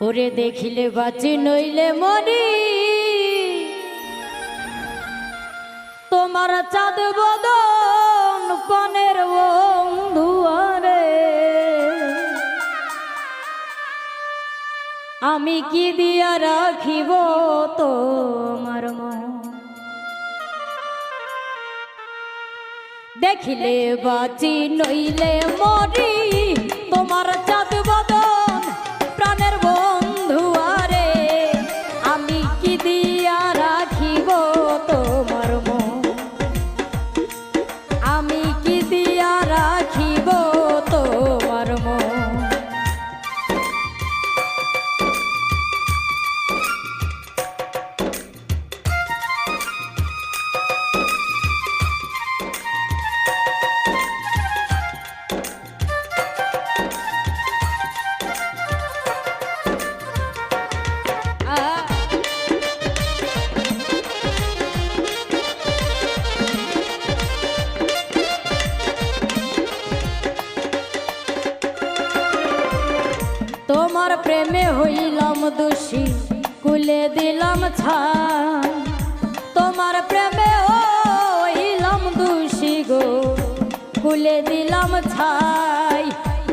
ওরে দেখিলে বাঁচি, নইলে মরি। তোমার চাঁদ বদন পানের বন্ধুয়ারে আমি কি দিয়া রাখিব তোমার মন? দেখিলে বাঁচি, নইলে মরি। তোমার প্রেমে হইলাম দোষী, কুলে দিলাম ছাই। তোমার প্রেমে হইলাম দোষী গো, কুলে দিলাম ছাই।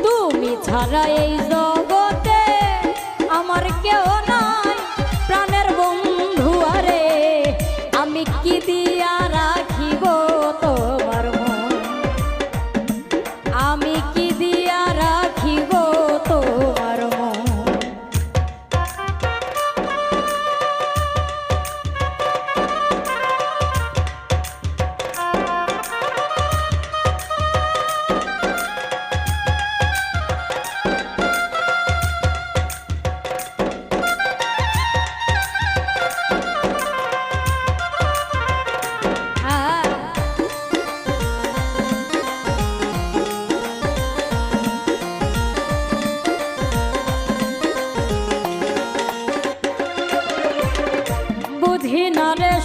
তুমি ছাড়া এই জগতে আমার কেউ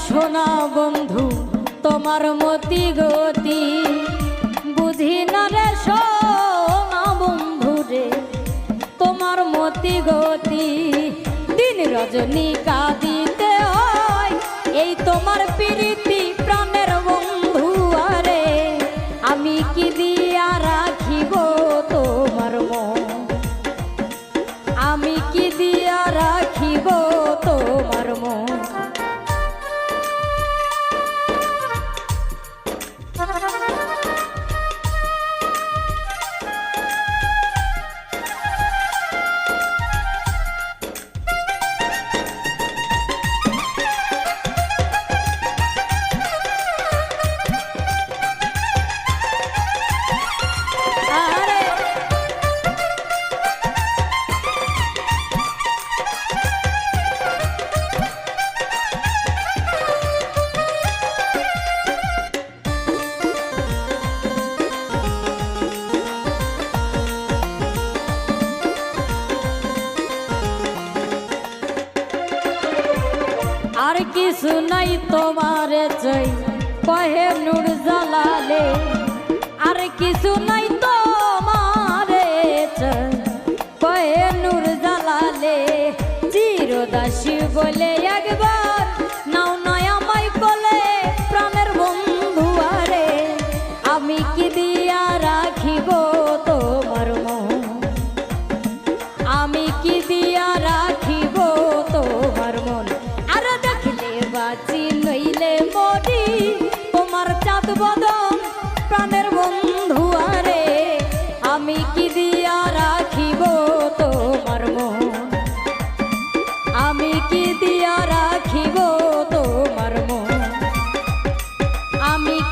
না রে সোনা বন্ধু, তোমার মতি গতি। বুঝি না রে সোনা বন্ধু রে, তোমার মতি গতি। দিন রজনী কাঁদিতে কিছু নাই তোমার জয়। কহে নুর জ্বালালে আর কিছু নাই তোমার জয়। কহে নুর জ্বালালে চিরদাসী বলে একবার, নাও নয় আমায় বলে প্রাণের বন্ধু আরে। আমি কি দিই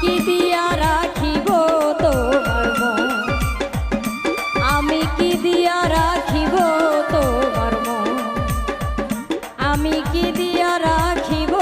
কি দিয়া রাখিব তোমার মন। আমি কি দিয়া রাখিব তোমার মন? আমি কি দিয়া রাখিব